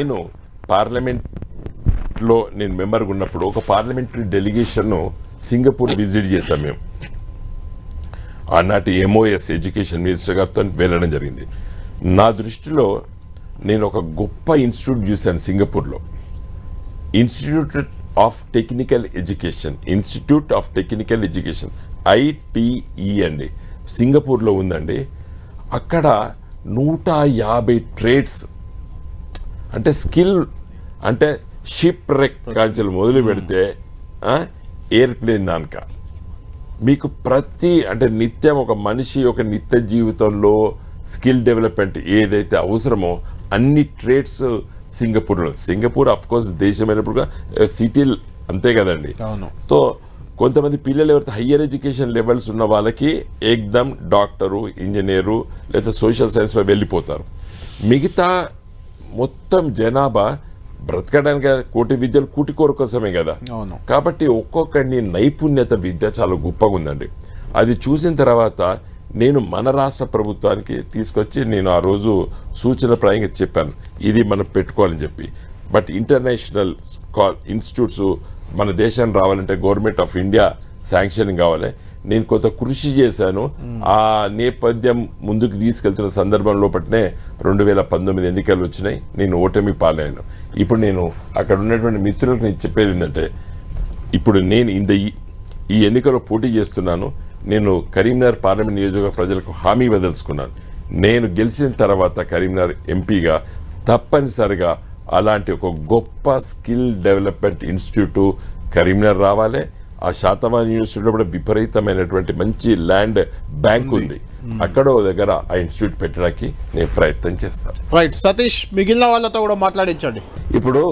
నేను పార్లమెంట్లో నేను మెంబర్గా ఉన్నప్పుడు ఒక పార్లమెంటరీ డెలిగేషన్ను సింగపూర్ విజిట్ చేశాం మేము. ఆనాటి ఎంఓఎస్ ఎడ్యుకేషన్ మినిస్టర్ గారితో వెళ్ళడం జరిగింది. నా దృష్టిలో నేను ఒక గొప్ప ఇన్స్టిట్యూట్ చూశాను సింగపూర్లో. Institute of technical education institute of technical education ITE అండి. సింగపూర్లో ఉందండి. అక్కడ నూట యాభై ట్రేడ్స్ అంటే స్కిల్ అంటే షిప్ రెక్ కాంచెలు మొదలు పెడితే ఎయిర్ప్లేన్ దానిక. మీకు ప్రతి అంటే నిత్యం ఒక మనిషి ఒక నిత్య జీవితంలో స్కిల్ డెవలప్మెంట్ ఏదైతే అవసరమో అన్ని ట్రేడ్స్ సింగపూర్లో. సింగపూర్ అఫ్ కోర్స్ దేశమైనప్పుడు సిటీ అంతే కదండి. సో కొంతమంది పిల్లలు ఎవరైతే హయ్యర్ ఎడ్యుకేషన్ లెవెల్స్ ఉన్న వాళ్ళకి ఏకదమ్ డాక్టరు ఇంజనీరు లేదా సోషల్ సైన్స్లో వెళ్ళిపోతారు. మిగతా మొత్తం జనాభా బ్రతకడానికి కోటి విద్యలు కూటి కోరు కోసమే కదా. కాబట్టి ఒక్కొక్కడిని నైపుణ్యత విద్య చాలా గొప్పగా ఉందండి. అది చూసిన తర్వాత నేను మన రాష్ట్ర ప్రభుత్వానికి తీసుకొచ్చి నేను ఆ రోజు సూచన ప్రాయంగా చెప్పాను. ఇది మనం పెట్టుకోవాలని చెప్పి. బట్ ఇంటర్నేషనల్ కాల్ ఇన్స్టిట్యూట్స్ మన దేశానికి రావాలంటే గవర్నమెంట్ ఆఫ్ ఇండియా శాంక్షనింగ్ కావాలి. నేను కొంత కృషి చేశాను. ఆ నేపథ్యం ముందుకు తీసుకెళ్తున్న సందర్భంలో పట్టినే రెండు వేల పంతొమ్మిది ఎన్నికలు వచ్చినాయి. నేను ఓటమి పాలయ్యాను. ఇప్పుడు నేను అక్కడ ఉన్నటువంటి మిత్రులకు నేను చెప్పేది ఏంటంటే ఇప్పుడు నేను ఇంత ఈ- ఈ ఎన్నికలో పోటీ చేస్తున్నాను. నేను కరీంనగర్ పార్లమెంట్ నియోజకవర్గ ప్రజలకు హామీ వదలుచుకున్నాను నేను గెలిచిన తర్వాత కరీంనగర్ ఎంపీగా తప్పనిసరిగా అలాంటి ఒక గొప్ప స్కిల్ డెవలప్మెంట్ ఇన్స్టిట్యూట్ కరీంనగర్ రావాలి. ఆ శాతవాన్ యూనివర్సిటీలో కూడా విపరీతమైనటువంటి మంచి ల్యాండ్ బ్యాంక్ ఉంది. అక్కడ దగ్గర ఆ ఇన్స్టిట్యూట్ పెట్టడానికి నేను ప్రయత్నం చేస్తాను. రైట్ సతీష్ మిగిలిన వాళ్ళతో కూడా మాట్లాడించండి. ఇప్పుడు